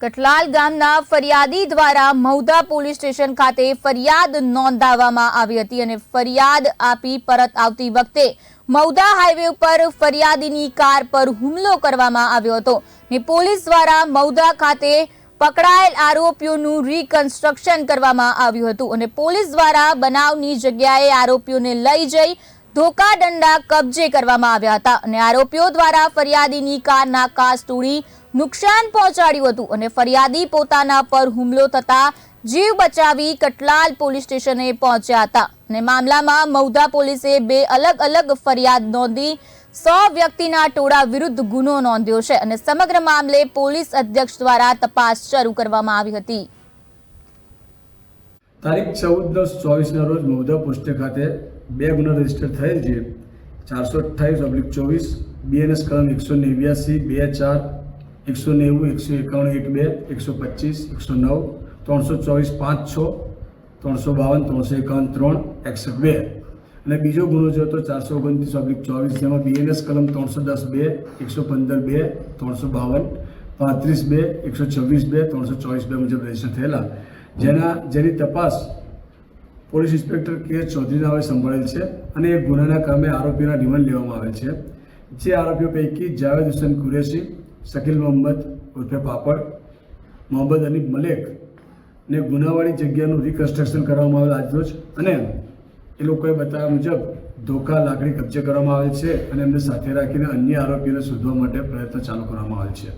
કટલાલ ગામના ફરિયાદી દ્વારા મૌદા પોલીસ સ્ટેશન ખાતે ફરિયાદ નોંધાવવામાં આવી હતી અને ફરિયાદ આપી પરત આવતી વખતે મૌદા હાઈવે ઉપર ફરિયાદીની કાર પર હુમલો કરવામાં આવ્યો હતો ને પોલીસ દ્વારા મૌદા ખાતે પકડાયેલ આરોપીઓનું રિકન્સ્ટ્રક્શન કરવામાં આવ્યું હતું અને પોલીસ દ્વારા બનાવની જગ્યાએ આરોપીઓને લઈ જઈ ધોકા દંડા કબજે કરવામાં આવ્યા હતા અને આરોપીઓ દ્વારા ફરિયાદીની કારના કાચ તોડી નુકસાન પહોંચાડ્યું હતું અને ફરિયાદી પોતાના પર હુમલો થતા જીવ બચાવી કટલાલ પોલીસ સ્ટેશને પહોંચ્યા હતા અને મામલામાં મૌધા પોલીસે બે અલગ અલગ ફરિયાદ નોંધી સો વ્યક્તિના ટોળા વિરુદ્ધ ગુનો નોંધ્યો છે અને સમગ્ર મામલે પોલીસ અધ્યક્ષ દ્વારા તપાસ શરૂ કરવામાં આવી હતી. તારીખ ચૌદ દસ ચોવીસના રોજ મૌદા પોસ્ટે ખાતે બે ગુના રજિસ્ટર થયેલ છે. ચારસો અઠ્ઠાવીસ ઓબ્લિક ચોવીસ બીએનએસ કલમ એકસો નેવ્યાસી, બે ચાર, એકસો નેવું, એકસો એકાવન એક બે, એકસો પચીસ, એકસો નવ, ત્રણસો ચોવીસ, પાંચ છ, ત્રણસો બાવન, ત્રણસો એકાવન, ત્રણ, એકસઠ બે. અને બીજો ગુનો છે તો ચારસો ઓગણત્રીસ ઓબ્લિક ચોવીસ, જેમાં બીએનએસ કલમ ત્રણસો દસ બે, એકસો પંદર બે, ત્રણસો બાવન, પાંત્રીસ બે, એકસો છવ્વીસ બે, ત્રણસો ચોવીસ બે મુજબ રજિસ્ટર થયેલા. જેના, જેની તપાસ પોલીસ ઇન્સ્પેક્ટર કે ચૌધરીના હવે સંભાળેલ છે અને એ ગુનાના કામે આરોપીના રિમાન્ડ લેવામાં આવે છે. જે આરોપીઓ પૈકી જાવેદ હુસેન કુરેશી, શકીલ મોહમ્મદ ઉર્ફે પાપડ, મોહમ્મદ અનીફ મલેક ને ગુનાવાળી જગ્યાનું રિકન્સ્ટ્રક્શન કરવામાં આવેલ આજરોજ અને એ લોકોએ બતાવ્યા મુજબ ધોકા, લાકડી કબજે કરવામાં આવેલ છે અને એમને સાથે રાખીને અન્ય આરોપીઓને શોધવા માટે પ્રયત્ન ચાલુ કરવામાં આવેલ છે.